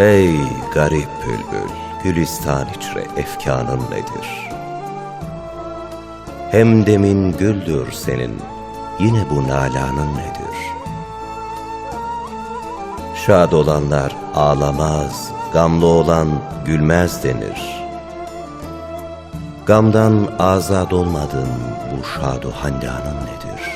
Ey garip bülbül, gülistan içre efkanın nedir? Hem demin güldür senin, yine bu nalanın nedir? Şad olanlar ağlamaz, gamlı olan gülmez denir. Gamdan azad olmadın, bu şadu handanın nedir?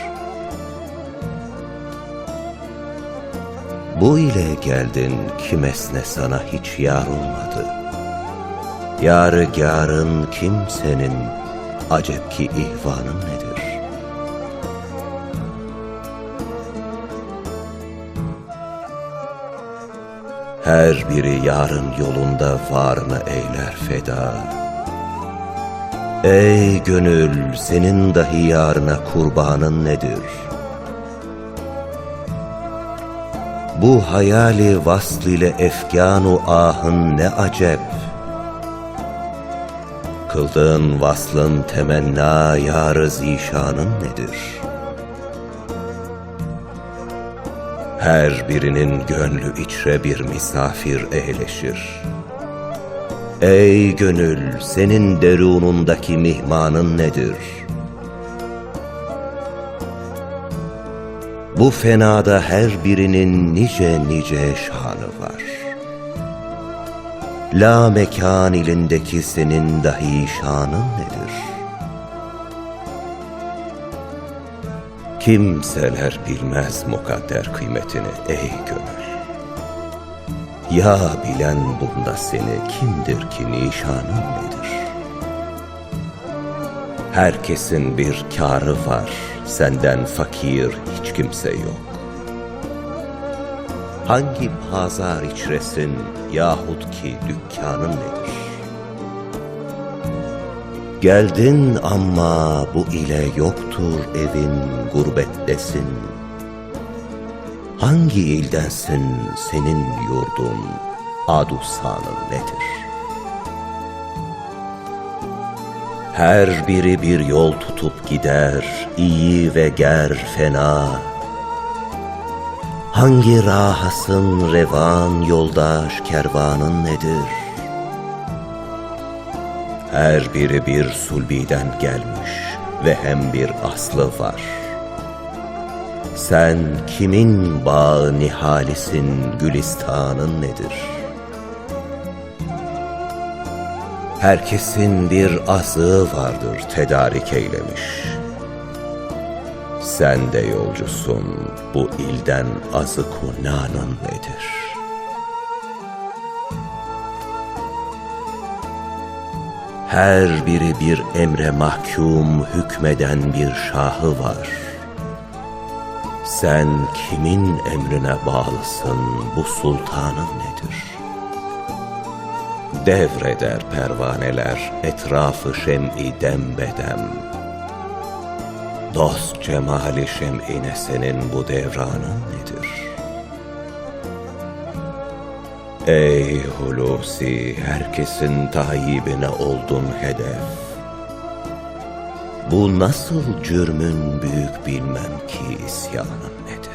Bu ile geldin kimesne sana hiç yar olmadı. Yarı gârın kimsenin, acep ki ihvanın nedir? Her biri yarın yolunda varını eyler feda. Ey gönül, senin dahi yarına kurbanın nedir? Bu hayali vasl ile efkanu ahın ne acep. Kıldığın vaslın temenna yarı zişanın nedir? Her birinin gönlü içre bir misafir eğleşir. Ey gönül, senin derunundaki mihmanın nedir? Bu fenada her birinin nice nice şanı var. La mekan ilindeki senin dahi şanın nedir? Kimseler bilmez mukadder kıymetini ey gönül. Ya bilen bunda seni kimdir ki nişanın nedir? Herkesin bir kârı var, senden fakir hiç kimse yok. Hangi pazar içresin yahut ki dükkanın nedir? Geldin ama bu ile yoktur evin gurbettesin. Hangi ildensin senin yurdun, adusanın nedir? Her biri bir yol tutup gider, iyi ve ger fena. Hangi rahasın revan yoldaş kervanın nedir? Her biri bir sulbiden gelmiş ve hem bir aslı var. Sen kimin bağı nihalisin, gülistanın nedir? Herkesin bir azığı vardır tedarik eylemiş. Sen de yolcusun, bu ilden azı kunanın nedir?'' Her biri bir emre mahkum hükmeden bir şahı var. Sen kimin emrine bağlısın bu sultanın nedir? Devreder pervaneler etrafı şem'i dembedem. Dost cemali şem'ine senin bu devranın nedir? Ey Hulusi, herkesin tayyibine oldun hedef. Bu nasıl cürmün büyük bilmem ki isyanın nedir?